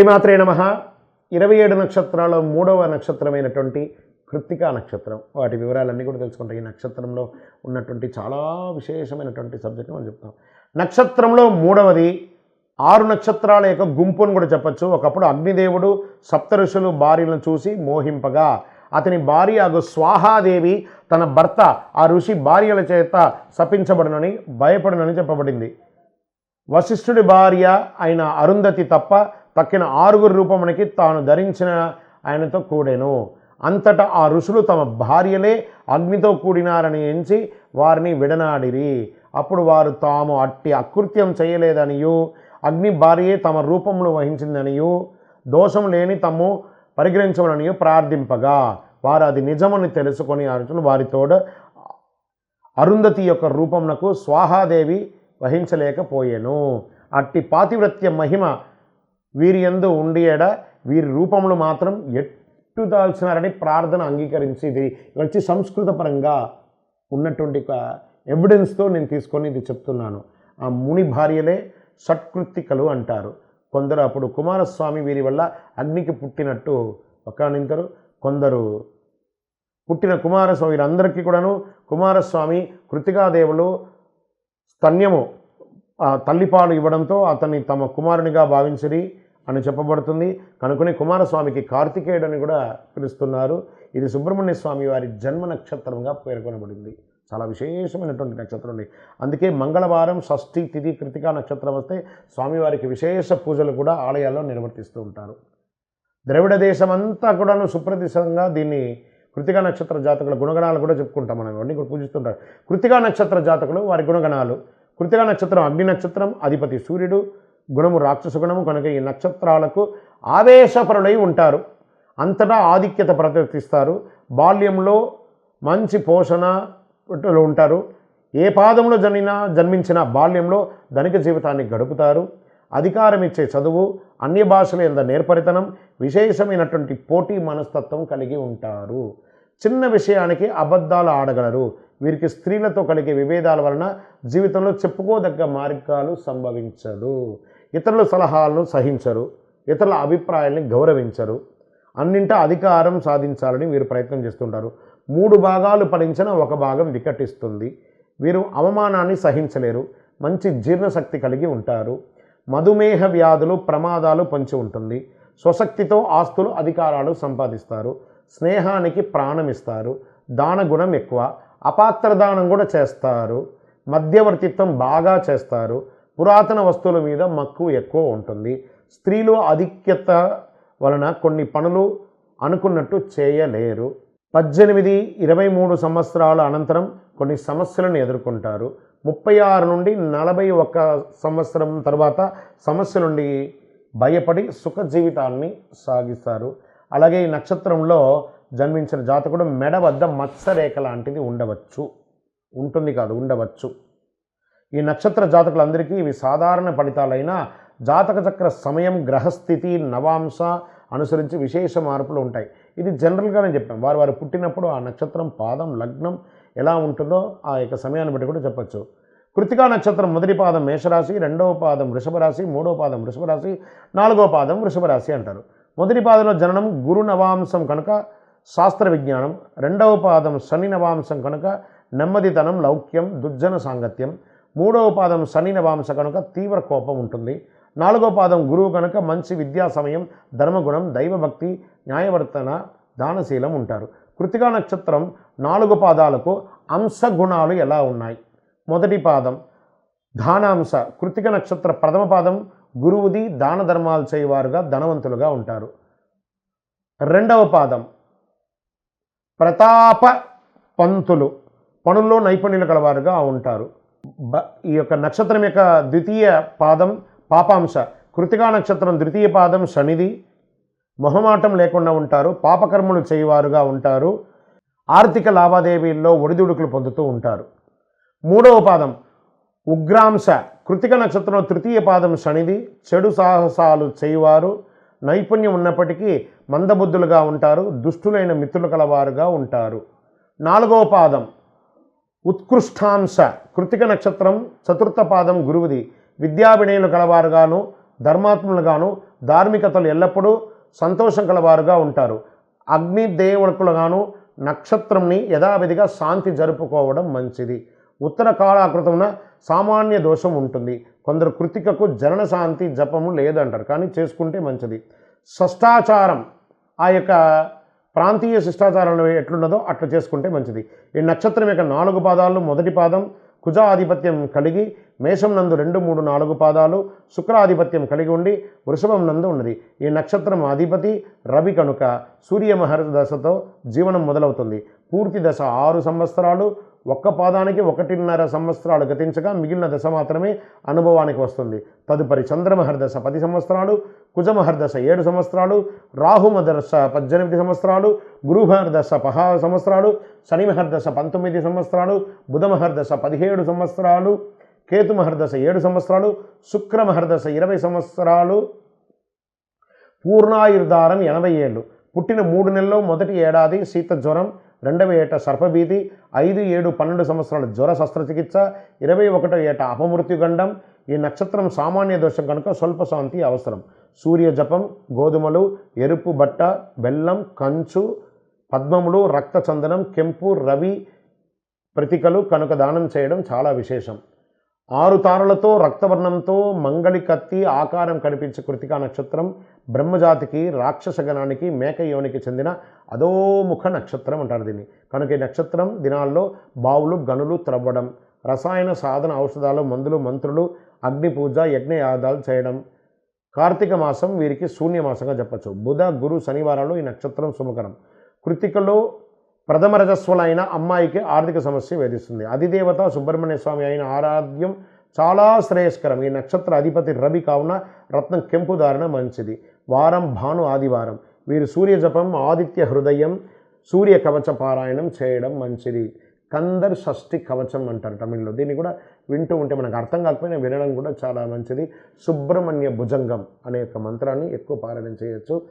శ్రీమాత్రే నమ. ఇరవై ఏడు నక్షత్రాల్లో మూడవ నక్షత్రమైనటువంటి కృత్తికా నక్షత్రం. వాటి వివరాలన్నీ కూడా తెలుసుకుంటాం. ఈ నక్షత్రంలో ఉన్నటువంటి చాలా విశేషమైనటువంటి సబ్జెక్ట్ మనం చెప్తాం. నక్షత్రంలో మూడవది ఆరు నక్షత్రాల యొక్క గుంపు అని కూడా చెప్పచ్చు. ఒకప్పుడు అగ్నిదేవుడు సప్త ఋషులు భార్యలను చూసి మోహింపగా అతని భార్య అగు స్వాహాదేవి తన భర్త ఆ ఋషి భార్యల చేత శపించబడనని భయపడనని చెప్పబడింది. వశిష్ఠుడి భార్య అయిన అరుంధతి తప్ప తక్కిన ఆరుగురు రూపమునికి తాను ధరించిన ఆయనతో కూడెను. అంతటా ఆ ఋషులు తమ భార్యలే అగ్నితో కూడినారని ఎంచి వారిని విడనాడిరి. అప్పుడు వారు తాము అట్టి అకృత్యం చేయలేదనియు అగ్ని భార్యే తమ రూపమును వహించిందనియు దోషం లేని తమ్ము పరిగ్రహించమనియు ప్రార్థింపగా. వారు అది నిజమని తెలుసుకొని అర్జును వారితోడ అరుంధతి యొక్క రూపమునకు స్వాహాదేవి వహించలేకపోయెను. అట్టి పాతివ్రత్య మహిమ వీరి ఉండి ఉండియడ వీరి రూపములు మాత్రం ఎట్టుదాల్చినారని ప్రార్థన అంగీకరించి ఇది వచ్చి సంస్కృత పరంగా ఉన్నటువంటి ఒక ఎవిడెన్స్తో నేను తీసుకొని ఇది చెప్తున్నాను. ఆ ముని భార్యలే షట్కృత్తికలు అంటారు. కొందరు అప్పుడు కుమారస్వామి వీరి వల్ల అగ్నికి పుట్టినట్టు ఒకనింతరు కొందరు పుట్టిన కుమారస్వామి వీరందరికీ కూడాను కుమారస్వామి కృతికాదేవులు స్తన్యము తల్లిపాలు ఇవ్వడంతో అతన్ని తమ కుమారునిగా భావించిరి. అని చెప్పబడుతుంది. కనుకొని కుమారస్వామికి కార్తికేయుడు అని కూడా పిలుస్తున్నారు. ఇది సుబ్రహ్మణ్య స్వామి వారి జన్మ నక్షత్రంగా పేర్కొనబడింది. చాలా విశేషమైనటువంటి నక్షత్రం ఉంది అందుకే మంగళవారం షష్ఠి తిథి కృతికా నక్షత్రం వస్తే స్వామివారికి విశేష పూజలు కూడా ఆలయాల్లో నిర్వర్తిస్తూ ఉంటారు. ద్రవిడ దేశం అంతా కూడాను సుప్రతిష్టంగా దీన్ని కృతికా నక్షత్ర జాతకుల గుణగణాలు కూడా చెప్పుకుంటాం మనం. ఇవన్నీ కూడా పూజిస్తుంటారు. కృతికా నక్షత్ర జాతకులు వారి గుణగణాలు. కృతికా నక్షత్రం అగ్ని నక్షత్రం అధిపతి సూర్యుడు గుణము రాక్షస గుణము కనుక ఈ నక్షత్రాలకు ఆవేశపరులై ఉంటారు. అంతటా ఆధిక్యత ప్రదర్శిస్తారు. బాల్యంలో మంచి పోషణలో ఉంటారు. ఏ పాదంలో జన్మినా జన్మించిన బాల్యంలో ధనిక జీవితాన్ని గడుపుతారు. అధికారం ఇచ్చే చదువు అన్య భాషల ఎంత నేర్పరితనం విశేషమైనటువంటి పోటీ మనస్తత్వం కలిగి ఉంటారు. చిన్న విషయానికి అబద్ధాలు ఆడగలరు. వీరికి స్త్రీలతో కలిగే విభేదాల వలన జీవితంలో చెప్పుకోదగ్గ మార్గాలు సంభవించదు. ఇతరుల సలహాలను సహించరు ఇతరుల అభిప్రాయాల్ని గౌరవించరు. అన్నింట అధికారం సాధించాలని వీరు ప్రయత్నం చేస్తుంటారు. మూడు భాగాలు పడించిన ఒక భాగం వికటిస్తుంది. వీరు అవమానాన్ని సహించలేరు మంచి జీర్ణశక్తి కలిగి ఉంటారు. మధుమేహ వ్యాధులు ప్రమాదాలు పొంచి ఉంటుంది. స్వశక్తితో ఆస్తులు అధికారాలు సంపాదిస్తారు. స్నేహానికి ప్రాణం ఇస్తారు దాన గుణం ఎక్కువ. అపాత్ర దానం కూడా చేస్తారు. మధ్యవర్తిత్వం బాగా చేస్తారు. పురాతన వస్తువుల మీద మక్కువ ఎక్కువ ఉంటుంది. స్త్రీలు ఆధిక్యత వలన కొన్ని పనులు అనుకున్నట్టు చేయలేరు. పద్దెనిమిది ఇరవై మూడు సంవత్సరాల అనంతరం కొన్ని సమస్యలను ఎదుర్కొంటారు. ముప్పై ఆరు నుండి నలభై ఒక్క సంవత్సరం తర్వాత సమస్య నుండి భయపడి సుఖ జీవితాన్ని సాగిస్తారు. అలాగే ఈ నక్షత్రంలో జన్మించిన జాతకుడు మెడ వద్ద మత్స్యరేఖ లాంటిది ఉండవచ్చు. ఉంటుంది కాదు ఉండవచ్చు. ఈ నక్షత్ర జాతకులందరికీ ఇవి సాధారణ ఫలితాలైన జాతక చక్ర సమయం గ్రహస్థితి నవాంశ అనుసరించి విశేష మార్పులు ఉంటాయి. ఇది జనరల్గానే చెప్పాం. వారు వారు పుట్టినప్పుడు ఆ నక్షత్రం పాదం లగ్నం ఎలా ఉంటుందో ఆ యొక్క సమయాన్ని బట్టి కూడా చెప్పచ్చు. కృతికా నక్షత్రం మొదటి పాదం మేషరాశి రెండవ పాదం వృషభరాశి మూడవ పాదం వృషభరాశి నాలుగవ పాదం వృషభరాశి అంటారు. మొదటి పాదంలో జననం గురు నవాంశం కనుక శాస్త్ర విజ్ఞానం రెండవ పాదం శని నవాంశం కనుక నెమ్మదితనం లౌక్యం దుర్జన సాంగత్యం మూడవ పాదం శని నవాంశ కనుక తీవ్ర కోపం ఉంటుంది. నాలుగో పాదం గురువు కనుక మంచి విద్యా సమయం ధర్మగుణం దైవభక్తి న్యాయవర్తన దానశీలం ఉంటారు. కృతికా నక్షత్రం నాలుగు పాదాలకు అంశ గుణాలు ఎలా ఉన్నాయి? మొదటి పాదం దానాంశ కృతిక నక్షత్ర ప్రథమ పాదం గురువుది దాన ధర్మాలు చేయవారుగా ధనవంతులుగా ఉంటారు. రెండవ పాదం ప్రతాప పంతులు. పనుల్లో నైపుణ్యులు కలవారుగా ఉంటారు. ఈ యొక్క నక్షత్రం యొక్క ద్వితీయ పాదం పాపాంశ. కృతికా నక్షత్రం ద్వితీయ పాదం శనిది. మొహమాటం లేకుండా ఉంటారు. పాపకర్మలు చేయవారుగా ఉంటారు. ఆర్థిక లావాదేవీల్లో ఒడిదుడుకులు పొందుతూ ఉంటారు. మూడవ పాదం ఉగ్రాంశ. కృతిక నక్షత్రం తృతీయ పాదం శనిది. చెడు సాహసాలు చేయువారు. నైపుణ్యం ఉన్నప్పటికీ మందబుద్ధులుగా ఉంటారు. దుష్టులైన మిత్రులు కలవారుగా ఉంటారు. నాలుగవ పాదం ఉత్కృష్టాంశ కృతిక నక్షత్రం చతుర్థ పాదం గురువుది. విద్యా వినయులు కలవారుగాను ధర్మాత్ములుగాను ధార్మికతలు ఎల్లప్పుడూ సంతోషం కలవారుగా ఉంటారు. అగ్ని దేవుడుకులుగాను నక్షత్రంని యథావిధిగా శాంతి జరుపుకోవడం మంచిది. ఉత్తర కాలాకృతమున సామాన్య దోషం ఉంటుంది. కొందరు కృతికకు జనన శాంతి జపము లేదంటారు. కానీ చేసుకుంటే మంచిది. షష్టాచారం ఆ యొక్క ప్రాంతీయ శిష్టాచారాలు ఎట్లున్నదో అట్లా చేసుకుంటే మంచిది. ఈ నక్షత్రం యొక్క నాలుగు పాదాలు మొదటి పాదం కుజాధిపత్యం కలిగి మేషం నందు రెండు మూడు నాలుగు పాదాలు శుక్రాధిపత్యం కలిగి ఉండి వృషభం నందు ఉన్నది. ఈ నక్షత్రం అధిపతి రవి కనుక సూర్యమహర దశతో జీవనం మొదలవుతుంది. పూర్తి దశ ఆరు సంవత్సరాలు ఒక్క పాదానికి ఒకటిన్నర సంవత్సరాలు గతించగా మిగిలిన దశ మాత్రమే అనుభవానికి వస్తుంది. తదుపరి చంద్రమహర్ దశ పది సంవత్సరాలు కుజమహర్ దశ ఏడు సంవత్సరాలు రాహుమ దశ పద్దెనిమిది సంవత్సరాలు గురుమహర్ దశ పదహారు సంవత్సరాలు శనిమహర్ దశ పంతొమ్మిది సంవత్సరాలు బుధమహర్ దశ పదిహేడు సంవత్సరాలు కేతుమహర్ దశ ఏడు సంవత్సరాలు శుక్రమహర్ దశ ఇరవై సంవత్సరాలు. పూర్ణాయుర్ధారం ఎనభై ఏళ్ళు. పుట్టిన మూడు నెలల్లో మొదటి ఏడాది శీత జ్వరం రెండవ ఏట సర్పభీతి ఐదు ఏడు పన్నెండు సంవత్సరాల జ్వర శస్త్రచికిత్స ఇరవై ఒకటో ఏట అపమృత్యుగండం ఈ నక్షత్రం సామాన్య దోషం కనుక స్వల్ప శాంతి అవసరం. సూర్య జపం గోధుమలు ఎరుపు బట్ట బెల్లం కంచు పద్మములు రక్తచందనం కెంపు రవి ప్రతికలు కనుక దానం చేయడం చాలా విశేషం. ఆరు తారలతో రక్తవర్ణంతో మంగళి కత్తి ఆకారం కనిపించే కృతికా నక్షత్రం బ్రహ్మజాతికి రాక్షస గణానికి మేక యోనికి చెందిన అధోముఖ నక్షత్రం అంటారు దీన్ని. కనుక ఈ నక్షత్రం దినాల్లో బావులు గనులు త్రవ్వడం రసాయన సాధన ఔషధాలు మందులు మంత్రులు అగ్ని పూజ యజ్ఞయాదాలు చేయడం. కార్తీక మాసం వీరికి శూన్యమాసంగా చెప్పచ్చు. బుధ గురు శనివారాలు ఈ నక్షత్రం శుభకరం కృతికలో ప్రథమ రజస్వలైన అమ్మాయికి ఆర్థిక సమస్య వేధిస్తుంది. అధిదేవత సుబ్రహ్మణ్య స్వామి అయిన ఆరాధ్యం చాలా శ్రేయస్కరం. ఈ నక్షత్ర అధిపతి రవి కావున రత్నం కెంపు ధారణ మంచిది. వారం భాను ఆదివారం. వీరు సూర్య జపం ఆదిత్య హృదయం సూర్య కవచ పారాయణం చేయడం మంచిది. కందర్ షష్ఠి కవచం అంటారు తమిళ్ళో. దీన్ని కూడా వింటూ ఉంటే మనకు అర్థం కాకపోయినా వినడం కూడా చాలా మంచిది. సుబ్రహ్మణ్య భుజంగం అనే యొక్క మంత్రాన్ని ఎక్కువ పారాయణం చేయొచ్చు.